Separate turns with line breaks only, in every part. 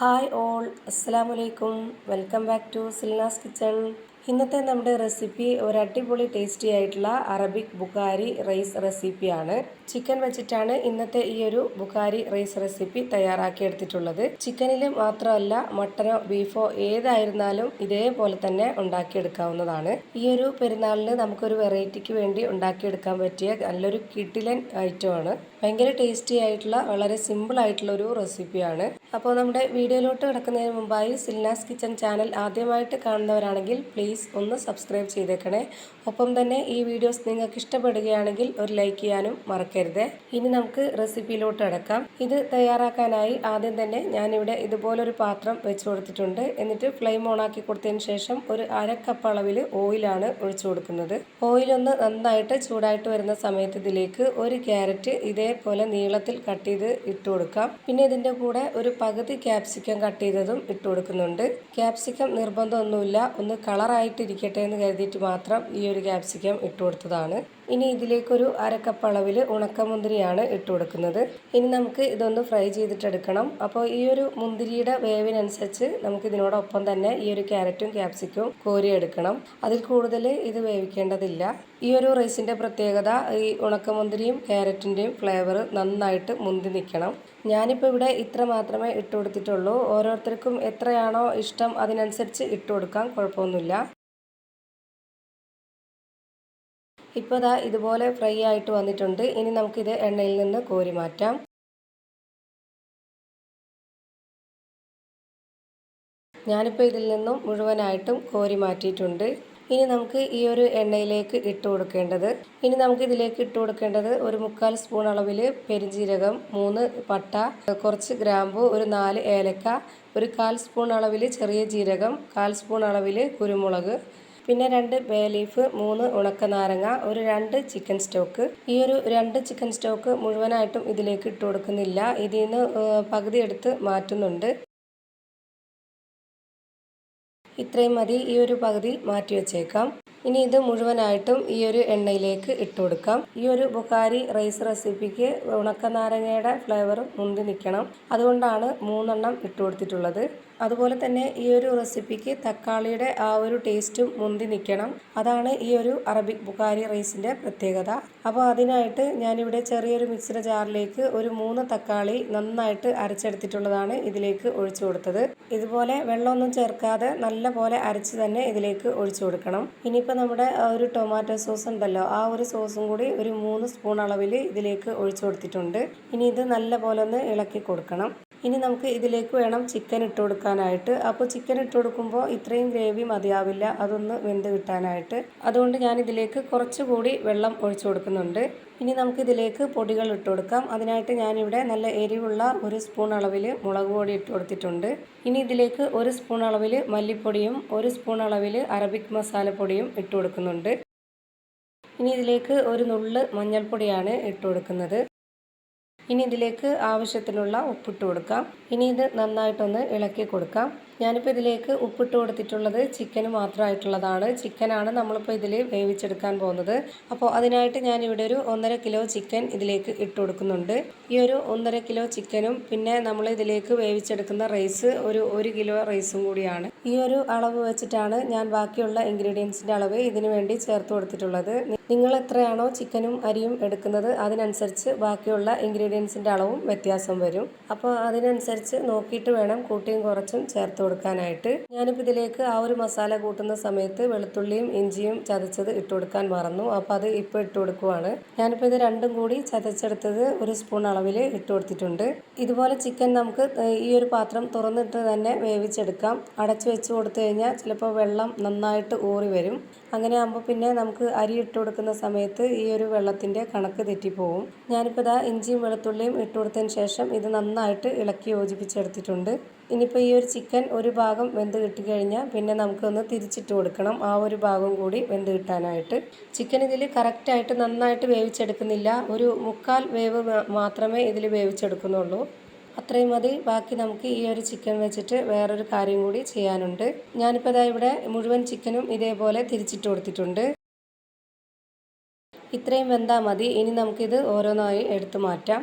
Hi all അസ്സലാമു അലൈക്കും. Welcome back to Silna's kitchen. ഇന്നത്തെ നമ്മുടെ റെസിപ്പി ഒരു അടിപൊളി ടേസ്റ്റി ആയിട്ടുള്ള അറബിക് ബുഖാരി റൈസ് റെസിപ്പിയാണ്. ചിക്കൻ വെച്ചിട്ടാണ് ഇന്നത്തെ ഈ ഒരു ബുഖാരി റൈസ് റെസിപ്പി തയ്യാറാക്കി എടുത്തിട്ടുള്ളത്. ചിക്കനിൽ മാത്രമല്ല മട്ടനോ ബീഫോ ഏതായിരുന്നാലും ഇതേപോലെ തന്നെ ഉണ്ടാക്കിയെടുക്കാവുന്നതാണ്. ഈ ഒരു പെരുന്നാളിന് നമുക്കൊരു വെറൈറ്റിക്ക് വേണ്ടി ഉണ്ടാക്കിയെടുക്കാൻ പറ്റിയ നല്ലൊരു കിട്ടിലൻ ഐറ്റമാണ്. ഭയങ്കര ടേസ്റ്റി ആയിട്ടുള്ള വളരെ സിമ്പിൾ ആയിട്ടുള്ള ഒരു റെസിപ്പിയാണ്. അപ്പോൾ നമ്മുടെ വീഡിയോയിലോട്ട് കിടക്കുന്നതിന് മുമ്പായി സിൽനാസ് കിച്ചൺ ചാനൽ ആദ്യമായിട്ട് കാണുന്നവരാണെങ്കിൽ പ്ലീസ് ഒന്ന് സബ്സ്ക്രൈബ് ചെയ്തേക്കണേ. ഒപ്പം തന്നെ ഈ വീഡിയോസ് നിങ്ങൾക്ക് ഇഷ്ടപ്പെടുകയാണെങ്കിൽ ഒരു ലൈക്ക് ചെയ്യാനും മറക്കരുത്. ഇനി നമുക്ക് റെസിപ്പിയിലോട്ട് കിടക്കാം ഇത് തയ്യാറാക്കാനായി ആദ്യം തന്നെ ഞാനിവിടെ ഇതുപോലൊരു പാത്രം വെച്ച് കൊടുത്തിട്ടുണ്ട്. എന്നിട്ട് ഫ്ലെയിം ഓണാക്കി കൊടുത്തതിന് ശേഷം ഒരു അര കപ്പ് അളവിൽ ഓയിലാണ് ഒഴിച്ചു കൊടുക്കുന്നത്. ഓയിലൊന്ന് നന്നായിട്ട് ചൂടായിട്ട് വരുന്ന സമയത്ത് ഇതിലേക്ക് ഒരു ക്യാരറ്റ് ഇതേപോലെ നീളത്തിൽ കട്ട് ചെയ്ത് ഇട്ട് കൊടുക്കാം. പിന്നെ ഇതിന്റെ കൂടെ ഒരു പകുതി ക്യാപ്സിക്കം കട്ട് ചെയ്തതും ഇട്ട് കൊടുക്കുന്നുണ്ട്. ക്യാപ്സിക്കം നിർബന്ധമൊന്നുമില്ല. ഒന്ന് കളറായിട്ടിരിക്കട്ടെ എന്ന് കരുതിയിട്ട് മാത്രം ഈ ഒരു ക്യാപ്സിക്കം ഇട്ട് കൊടുത്തതാണ്. ഇനി ഇതിലേക്കൊരു അരക്കപ്പ് അളവിൽ ഉണക്കമുന്തിരിയാണ് ഇട്ട് കൊടുക്കുന്നത്. ഇനി നമുക്ക് ഇതൊന്ന് ഫ്രൈ ചെയ്തിട്ടെടുക്കണം. അപ്പോൾ ഈ ഒരു മുന്തിരിയുടെ വേവിനനുസരിച്ച് നമുക്ക് ഇതിനോടൊപ്പം തന്നെ ഈ ഒരു ക്യാരറ്റും ക്യാപ്സിക്കും കോരിയെടുക്കണം. അതിൽ കൂടുതൽ ഇത് വേവിക്കേണ്ടതില്ല. ഈ ഒരു റൈസിന്റെ പ്രത്യേകത ഈ ഉണക്കമുന്തിരിയും ക്യാരറ്റിന്റെയും ഫ്ലേവർ നന്നായിട്ട് മുന്തി നിൽക്കണം ഞാനിപ്പോൾ ഇവിടെ ഇത്ര മാത്രമേ ഇട്ട് കൊടുത്തിട്ടുള്ളൂ. ഓരോരുത്തർക്കും എത്രയാണോ ഇഷ്ടം അതിനനുസരിച്ച് ഇട്ട് കൊടുക്കാം. കുഴപ്പമൊന്നുമില്ല. ഇപ്പോൾ ദാ ഇതുപോലെ ഫ്രൈ ആയിട്ട് വന്നിട്ടുണ്ട്. ഇനി നമുക്കിത് എണ്ണയിൽ നിന്ന് കോരി മാറ്റാം. ഞാനിപ്പോൾ ഇതിൽ നിന്നും മുഴുവനായിട്ടും കോരി മാറ്റിയിട്ടുണ്ട്. ഇനി നമുക്ക് ഈ ഒരു എണ്ണയിലേക്ക് ഇട്ട് കൊടുക്കേണ്ടത്. ഇനി നമുക്ക് ഇതിലേക്ക് ഇട്ട് കൊടുക്കേണ്ടത് ഒരു മുക്കാൽ സ്പൂൺ അളവിൽ പെരിഞ്ജീരകം മൂന്ന് പട്ട കുറച്ച് ഗ്രാമ്പു ഒരു നാല് ഏലക്ക ഒരു കാൽ സ്പൂൺ അളവിൽ ചെറിയ ജീരകം കാൽ സ്പൂൺ അളവിൽ കുരുമുളക് പിന്നെ രണ്ട് ബേ ലീഫ് മൂന്ന് ഉണക്ക നാരങ്ങ ഒരു രണ്ട് ചിക്കൻ സ്റ്റോക്ക്. ഈ ഒരു രണ്ട് ചിക്കൻ സ്റ്റോക്ക് മുഴുവനായിട്ടും ഇതിലേക്ക് ഇട്ട് കൊടുക്കുന്നില്ല. ഇതിൽ നിന്ന് പകുതി എടുത്ത് മാറ്റുന്നുണ്ട്. ഇത്രയും മതി ഈ ഒരു പകുതി മാറ്റി വെച്ചേക്കാം. ഇനി ഇത് മുഴുവനായിട്ടും ഈ ഒരു എണ്ണയിലേക്ക് ഇട്ട് കൊടുക്കാം. ഈ ഒരു ബുക്കാരി റൈസ് റെസിപ്പിക്ക് ഉണക്ക നാരങ്ങയുടെ ഫ്ലേവർ മുന്തി നിൽക്കണം. അതുകൊണ്ടാണ് മൂന്നെണ്ണം ഇട്ട് കൊടുത്തിട്ടുള്ളത്. അതുപോലെ തന്നെ ഈ ഒരു റെസിപ്പിക്ക് തക്കാളിയുടെ ആ ഒരു ടേസ്റ്റും മുന്തി നിൽക്കണം. അതാണ് ഈ ഒരു അറബിക് ബുക്കാരി റൈസിന്റെ പ്രത്യേകത. അപ്പോൾ അതിനായിട്ട് ഞാനിവിടെ ചെറിയൊരു മിക്സിയുടെ ജാറിലേക്ക് ഒരു മൂന്ന് തക്കാളി നന്നായിട്ട് അരച്ചെടുത്തിട്ടുള്ളതാണ് ഇതിലേക്ക് ഒഴിച്ചു കൊടുത്തത്. ഇതുപോലെ വെള്ളമൊന്നും ചേർക്കാതെ നല്ല പോലെ അരച്ച് തന്നെ ഇതിലേക്ക് ഒഴിച്ചു കൊടുക്കണം. ഇനിയിപ്പോൾ നമ്മുടെ ഒരു ടൊമാറ്റോ സോസ് ഉണ്ടല്ലോ ആ ഒരു സോസും കൂടി ഒരു മൂന്ന് സ്പൂൺ അളവിൽ ഇതിലേക്ക് ഒഴിച്ചു കൊടുത്തിട്ടുണ്ട്. ഇനി ഇത് നല്ല പോലെ ഒന്ന് ഇളക്കി കൊടുക്കണം. ഇനി നമുക്ക് ഇതിലേക്ക് വേണം ചിക്കൻ ഇട്ട് കൊടുക്കാനായിട്ട്. അപ്പോൾ ചിക്കൻ ഇട്ട് കൊടുക്കുമ്പോൾ ഇത്രയും ഗ്രേവി മതിയാവില്ല. അതൊന്ന് വെന്ത് കിട്ടാനായിട്ട്. അതുകൊണ്ട് ഞാൻ ഇതിലേക്ക് കുറച്ചുകൂടി വെള്ളം ഒഴിച്ചു കൊടുക്കുന്നുണ്ട്. ഇനി നമുക്ക് ഇതിലേക്ക് പൊടികൾ ഇട്ട് കൊടുക്കാം. അതിനായിട്ട് ഞാനിവിടെ നല്ല എരിവുള്ള ഒരു സ്പൂൺ അളവിൽ മുളക് പൊടി ഇട്ട് കൊടുത്തിട്ടുണ്ട്. ഇനി ഇതിലേക്ക് ഒരു സ്പൂൺ അളവിൽ മല്ലിപ്പൊടിയും ഒരു സ്പൂൺ അളവിൽ അറബിക് മസാലപ്പൊടിയും ഇട്ട് കൊടുക്കുന്നുണ്ട്. ഇനി ഇതിലേക്ക് ഒരു നുള്ള് മഞ്ഞൾപ്പൊടിയാണ് ഇട്ട് കൊടുക്കുന്നത്. ഇനി ഇതിലേക്ക് ആവശ്യത്തിനുള്ള ഉപ്പിട്ട് കൊടുക്കാം. ഇനി ഇത് നന്നായിട്ടൊന്ന് ഇളക്കി കൊടുക്കാം. ഞാനിപ്പോൾ ഇതിലേക്ക് ഉപ്പിട്ട് കൊടുത്തിട്ടുള്ളത് ചിക്കന് മാത്രമായിട്ടുള്ളതാണ്. ചിക്കനാണ് നമ്മളിപ്പോൾ ഇതിൽ വേവിച്ചെടുക്കാൻ പോകുന്നത്. അപ്പോൾ അതിനായിട്ട് ഞാനിവിടെ ഒരു ഒന്നര കിലോ ചിക്കൻ ഇതിലേക്ക് ഇട്ട് കൊടുക്കുന്നുണ്ട്. ഈ ഒരു ഒന്നര കിലോ ചിക്കനും പിന്നെ നമ്മൾ ഇതിലേക്ക് വേവിച്ചെടുക്കുന്ന റൈസ് ഒരു ഒരു കിലോ റൈസും കൂടിയാണ്. ഈ ഒരു അളവ് വെച്ചിട്ടാണ് ഞാൻ ബാക്കിയുള്ള ഇൻഗ്രീഡിയൻസിന്റെ അളവ് ഇതിനു വേണ്ടി ചേർത്ത് കൊടുത്തിട്ടുള്ളത്. നിങ്ങൾ എത്രയാണോ ചിക്കനും അരിയും എടുക്കുന്നത് അതിനനുസരിച്ച് ബാക്കിയുള്ള ഇൻഗ്രീഡിയൻസിന്റെ അളവും വ്യത്യാസം വരും. അപ്പോൾ അതിനനുസരിച്ച് നോക്കിയിട്ട് വേണം കൂട്ടിയും കുറച്ചും ചേർത്ത് കൊടുക്കാനായിട്ട്. ഞാനിപ്പോൾ ഇതിലേക്ക് ആ ഒരു മസാല കൂട്ടുന്ന സമയത്ത് വെളുത്തുള്ളിയും ഇഞ്ചിയും ചതച്ചത് ഇട്ട് കൊടുക്കാൻ മറന്നു. അപ്പോൾ അത് ഇപ്പോൾ ഇട്ട് കൊടുക്കുവാണ്. ഞാനിപ്പോൾ ഇത് രണ്ടും കൂടി ചതച്ചെടുത്തത് ഒരു സ്പൂൺ അളവിൽ ഇട്ട് കൊടുത്തിട്ടുണ്ട്. ഇതുപോലെ ചിക്കൻ നമുക്ക് ഈ ഒരു പാത്രം തുറന്നിട്ട് തന്നെ വേവിച്ചെടുക്കാം. അടച്ചു വെച്ച് കൊടുത്തു കഴിഞ്ഞാൽ ചിലപ്പോൾ വെള്ളം നന്നായിട്ട് ഊറി വരും. അങ്ങനെ ആകുമ്പോൾ പിന്നെ നമുക്ക് അരി ഇട്ട് കൊടുക്കുന്ന സമയത്ത് ഈ ഒരു വെള്ളത്തിന്റെ കണക്ക് തെറ്റിപ്പോവും. ഞാനിപ്പോൾ ഇതാ ഇഞ്ചിയും വെളുത്തുള്ളിയും ഇട്ട് കൊടുത്തതിന് ശേഷം ഇത് നന്നായിട്ട് ഇളക്കി യോജിപ്പിച്ചെടുത്തിട്ടുണ്ട്. ഇനിയിപ്പോൾ ഈ ഒരു ചിക്കൻ ഒരു ഭാഗം വെന്ത് കിട്ടിക്കഴിഞ്ഞാൽ പിന്നെ നമുക്കൊന്ന് തിരിച്ചിട്ട് കൊടുക്കണം. ആ ഒരു ഭാഗം കൂടി വെന്ത് കിട്ടാനായിട്ട്. ചിക്കൻ ഇതിൽ കറക്റ്റായിട്ട് നന്നായിട്ട് വേവിച്ചെടുക്കുന്നില്ല. ഒരു മുക്കാൽ വേവ് മാത്രമേ ഇതിൽ വേവിച്ചെടുക്കുന്നുള്ളൂ. അത്രയും മതി. ബാക്കി നമുക്ക് ഈ ഒരു ചിക്കൻ വെച്ചിട്ട് വേറൊരു കാര്യം കൂടി ചെയ്യാനുണ്ട്. ഞാനിപ്പോൾ ഇതാ ഇവിടെ മുഴുവൻ ചിക്കനും ഇതേപോലെ തിരിച്ചിട്ട് കൊടുത്തിട്ടുണ്ട്. ഇത്രയും വെന്താൽ മതി. ഇനി നമുക്കിത് ഓരോന്നായി എടുത്തു മാറ്റാം.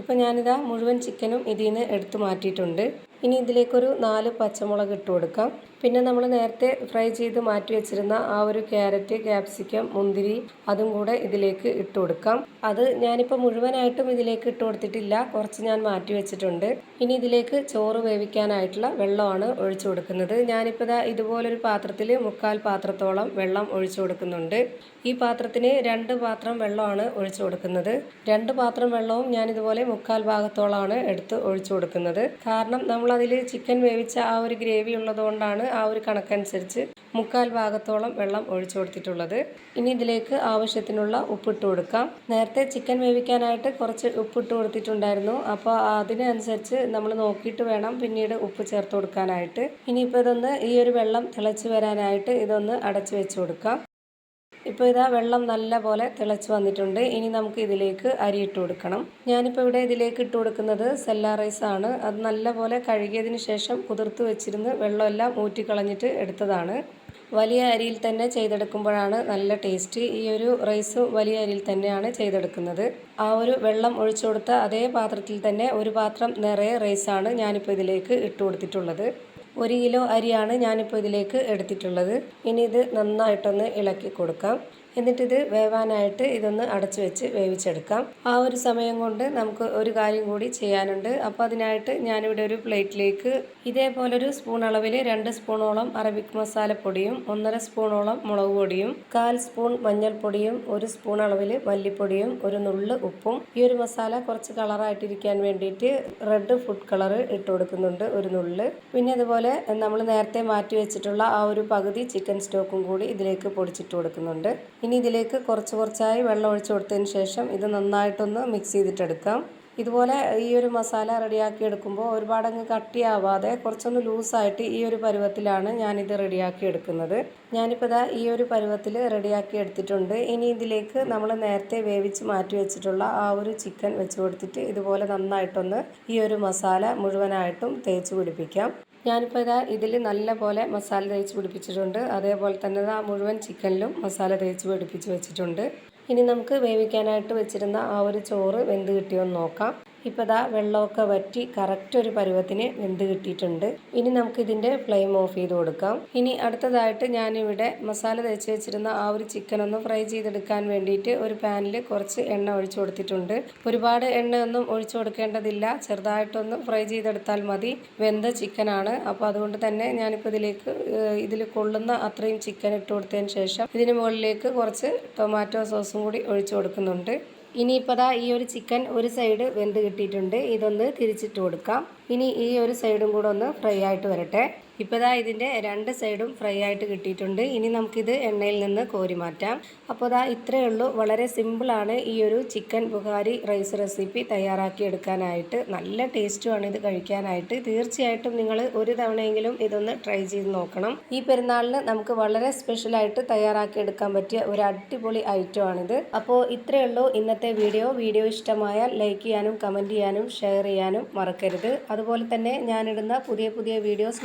ഇപ്പം ഞാനിതാ മുഴുവൻ ചിക്കനും ഇതിൽ നിന്ന് എടുത്തു മാറ്റിയിട്ടുണ്ട്. ഇനി ഇതിലേക്കൊരു നാല് പച്ചമുളക് ഇട്ട് കൊടുക്കാം. പിന്നെ നമ്മൾ നേരത്തെ ഫ്രൈ ചെയ്ത് മാറ്റി വെച്ചിരുന്ന ആ ഒരു ക്യാരറ്റ് ക്യാപ്സിക്കം മുന്തിരി അതും കൂടെ ഇതിലേക്ക് ഇട്ട് കൊടുക്കാം. അത് ഞാനിപ്പോൾ മുഴുവനായിട്ടും ഇതിലേക്ക് ഇട്ട് കൊടുത്തിട്ടില്ല. കുറച്ച് ഞാൻ മാറ്റി വെച്ചിട്ടുണ്ട്. ഇനി ഇതിലേക്ക് ചോറ് വേവിക്കാനായിട്ടുള്ള വെള്ളമാണ് ഒഴിച്ചു കൊടുക്കുന്നത്. ഞാനിപ്പോൾ ഇതാ ഇതുപോലൊരു പാത്രത്തിൽ മുക്കാൽ പാത്രത്തോളം വെള്ളം ഒഴിച്ചു കൊടുക്കുന്നുണ്ട്. ഈ പാത്രത്തിന് രണ്ട് പാത്രം വെള്ളമാണ് ഒഴിച്ചു കൊടുക്കുന്നത്. രണ്ട് പാത്രം വെള്ളവും ഞാൻ ഇതുപോലെ മുക്കാൽ ഭാഗത്തോളമാണ് എടുത്ത് ഒഴിച്ചു കൊടുക്കുന്നത്. കാരണം നമ്മൾ ചിക്കൻ വേവിച്ച ആ ഒരു ഗ്രേവി ഉള്ളതുകൊണ്ടാണ് ആ ഒരു കണക്കനുസരിച്ച് മുക്കാൽ ഭാഗത്തോളം വെള്ളം ഒഴിച്ചു കൊടുത്തിട്ടുള്ളത്. ഇനി ഇതിലേക്ക് ആവശ്യത്തിനുള്ള ഉപ്പിട്ട് കൊടുക്കാം. നേരത്തെ ചിക്കൻ വേവിക്കാനായിട്ട് കുറച്ച് ഉപ്പിട്ട് കൊടുത്തിട്ടുണ്ടായിരുന്നു. അപ്പോൾ അതിനനുസരിച്ച് നമ്മൾ നോക്കിയിട്ട് വേണം പിന്നീട് ഉപ്പ് ചേർത്ത് കൊടുക്കാനായിട്ട്. ഇനിയിപ്പോൾ ഇതൊന്ന് ഈ ഒരു വെള്ളം തിളച്ച് വരാനായിട്ട് ഇതൊന്ന് അടച്ചു വെച്ച് കൊടുക്കാം. ഇപ്പോൾ ഇതാ വെള്ളം നല്ല പോലെ തിളച്ച് വന്നിട്ടുണ്ട്. ഇനി നമുക്ക് ഇതിലേക്ക് അരി ഇട്ട് കൊടുക്കണം. ഞാനിപ്പോൾ ഇവിടെ ഇതിലേക്ക് ഇട്ട് കൊടുക്കുന്നത് സെല്ലാ റൈസ് ആണ്. അത് നല്ല പോലെ കഴുകിയതിന് ശേഷം കുതിർത്ത് വെച്ചിരുന്ന് വെള്ളമെല്ലാം ഊറ്റിക്കളഞ്ഞിട്ട് എടുത്തതാണ്. വലിയ അരിയിൽ തന്നെ ചെയ്തെടുക്കുമ്പോഴാണ് നല്ല ടേസ്റ്റ്. ഈ ഒരു റൈസ് വലിയ അരിയിൽ തന്നെയാണ് ചെയ്തെടുക്കുന്നത്. ആ ഒരു വെള്ളം ഒഴിച്ചു കൊടുത്ത അതേ പാത്രത്തിൽ തന്നെ ഒരു പാത്രം നിറയെ റൈസാണ് ഞാനിപ്പോൾ ഇതിലേക്ക് ഇട്ട് കൊടുത്തിട്ടുള്ളത്. ഒരു കിലോ അരിയാണ് ഞാനിപ്പോൾ ഇതിലേക്ക് എടുത്തിട്ടുള്ളത്. ഇനി ഇത് നന്നായിട്ടൊന്ന് ഇളക്കി കൊടുക്കാം. എന്നിട്ടിത് വേവാനായിട്ട് ഇതൊന്ന് അടച്ചു വെച്ച് വേവിച്ചെടുക്കാം. ആ ഒരു സമയം കൊണ്ട് നമുക്ക് ഒരു കാര്യം കൂടി ചെയ്യാനുണ്ട്. അപ്പോൾ അതിനായിട്ട് ഞാനിവിടെ ഒരു പ്ലേറ്റിലേക്ക് ഇതേപോലൊരു സ്പൂൺ അളവിൽ രണ്ട് സ്പൂണോളം അറബിക് മസാലപ്പൊടിയും ഒന്നര സ്പൂണോളം മുളക് പൊടിയും കാൽ സ്പൂൺ മഞ്ഞൾപ്പൊടിയും ഒരു സ്പൂൺ അളവിൽ മല്ലിപ്പൊടിയും ഒരു നുള്ള് ഉപ്പും ഈ ഒരു മസാല കുറച്ച് കളറായിട്ടിരിക്കാൻ വേണ്ടിയിട്ട് റെഡ് ഫുഡ് കളർ ഇട്ട് കൊടുക്കുന്നുണ്ട് ഒരു നുള്ള്. പിന്നെ അതുപോലെ നമ്മൾ നേരത്തെ മാറ്റി വെച്ചിട്ടുള്ള ആ ഒരു പകുതി ചിക്കൻ സ്റ്റോക്കും കൂടി ഇതിലേക്ക് പൊടിച്ചിട്ട് കൊടുക്കുന്നുണ്ട്. ഇനി ഇതിലേക്ക് കുറച്ച് കുറച്ചായി വെള്ളം ഒഴിച്ചു കൊടുത്തതിന് ശേഷം ഇത് നന്നായിട്ടൊന്ന് മിക്സ് ചെയ്തിട്ടെടുക്കാം. ഇതുപോലെ ഈ ഒരു മസാല റെഡിയാക്കി എടുക്കുമ്പോൾ ഒരുപാടങ്ങ് കട്ടിയാവാതെ കുറച്ചൊന്ന് ലൂസായിട്ട് ഈ ഒരു പരുവത്തിലാണ് ഞാനിത് റെഡിയാക്കി എടുക്കുന്നത്. ഞാനിപ്പോൾ ഇതാ ഈ ഒരു പരുവത്തിൽ റെഡിയാക്കി എടുത്തിട്ടുണ്ട്. ഇനി ഇതിലേക്ക് നമ്മൾ നേരത്തെ വേവിച്ച് മാറ്റി വെച്ചിട്ടുള്ള ആ ഒരു ചിക്കൻ വെച്ച് കൊടുത്തിട്ട് ഇതുപോലെ നന്നായിട്ടൊന്ന് ഈ ഒരു മസാല മുഴുവനായിട്ടും തേച്ച് പിടിപ്പിക്കാം. ഞാനിപ്പോൾ ഇതാ ഇതിൽ നല്ല പോലെ മസാല തേച്ച് പിടിപ്പിച്ചിട്ടുണ്ട്. അതേപോലെ തന്നെ ആ മുഴുവൻ ചിക്കനിലും മസാല തേച്ച് പിടിപ്പിച്ച് വെച്ചിട്ടുണ്ട്. ഇനി നമുക്ക് വേവിക്കാനായിട്ട് വെച്ചിരുന്ന ആ ഒരു ചോറ് വെന്ത് കിട്ടിയോ എന്ന് നോക്കാം. ഇപ്പോൾ ദാ വെള്ളമൊക്കെ വറ്റി കറക്റ്റ് ഒരു പരുവത്തിന് വെന്ത് കിട്ടിയിട്ടുണ്ട്. ഇനി നമുക്ക് ഇതിന്റെ ഫ്ലെയിം ഓഫ് ചെയ്ത് കൊടുക്കാം. ഇനി അടുത്തതായിട്ട് ഞാനിവിടെ മസാല തേച്ച് വെച്ചിരുന്ന ആ ഒരു ചിക്കൻ ഒന്ന് ഫ്രൈ ചെയ്തെടുക്കാൻ വേണ്ടിയിട്ട് ഒരു പാനിൽ കുറച്ച് എണ്ണ ഒഴിച്ചു കൊടുത്തിട്ടുണ്ട്. ഒരുപാട് എണ്ണ ഒന്നും ഒഴിച്ചു കൊടുക്കേണ്ടതില്ല. ചെറുതായിട്ടൊന്ന് ഫ്രൈ ചെയ്തെടുത്താൽ മതി. വെന്ത ചിക്കനാണ് അപ്പോൾ അതുകൊണ്ട് തന്നെ ഞാനിപ്പോൾ ഇതിലേക്ക് ഇതിൽ കൊള്ളുന്ന അത്രയും ചിക്കൻ ഇട്ട് കൊടുത്തതിന് ശേഷം ഇതിന് മുകളിലേക്ക് കുറച്ച് ടൊമാറ്റോ സോസും കൂടി ഒഴിച്ചു കൊടുക്കുന്നുണ്ട്. ഇനിയിപ്പോൾ ദാ ഈ ഒരു ചിക്കൻ ഒരു സൈഡ് വെന്ത് കിട്ടിയിട്ടുണ്ട്. ഇതൊന്ന് തിരിച്ചിട്ട് കൊടുക്കാം. ഇനി ഈ ഒരു സൈഡും കൂടെ ഒന്ന് ഫ്രൈ ആയിട്ട് വരട്ടെ. ഇപ്പോൾ ഇതാ ഇതിന്റെ രണ്ട് സൈഡും ഫ്രൈ ആയിട്ട് കിട്ടിയിട്ടുണ്ട്. ഇനി നമുക്കിത് എണ്ണയിൽ നിന്ന് കോരി മാറ്റാം. അപ്പോൾ ദാ ഇത്രയേ ഉള്ളൂ. വളരെ സിമ്പിളാണ് ഈ ഒരു ചിക്കൻ ബുഹാരി റൈസ് റെസിപ്പി തയ്യാറാക്കി എടുക്കാനായിട്ട്. നല്ല ടേസ്റ്റുമാണ് ഇത് കഴിക്കാനായിട്ട്. തീർച്ചയായിട്ടും നിങ്ങൾ ഒരു തവണയെങ്കിലും ഇതൊന്ന് ട്രൈ ചെയ്ത് നോക്കണം. ഈ പെരുന്നാളിന് നമുക്ക് വളരെ സ്പെഷ്യലായിട്ട് തയ്യാറാക്കി എടുക്കാൻ പറ്റിയ ഒരു അടിപൊളി ഐറ്റമാണിത് അപ്പോൾ ഇത്രയേ ഉള്ളൂ ഇന്നത്തെ വീഡിയോ വീഡിയോ ഇഷ്ടമായാൽ ലൈക്ക് ചെയ്യാനും കമന്റ് ചെയ്യാനും ഷെയർ ചെയ്യാനും മറക്കരുത്. അതുപോലെ തന്നെ ഞാനിടുന്ന പുതിയ പുതിയ വീഡിയോസ്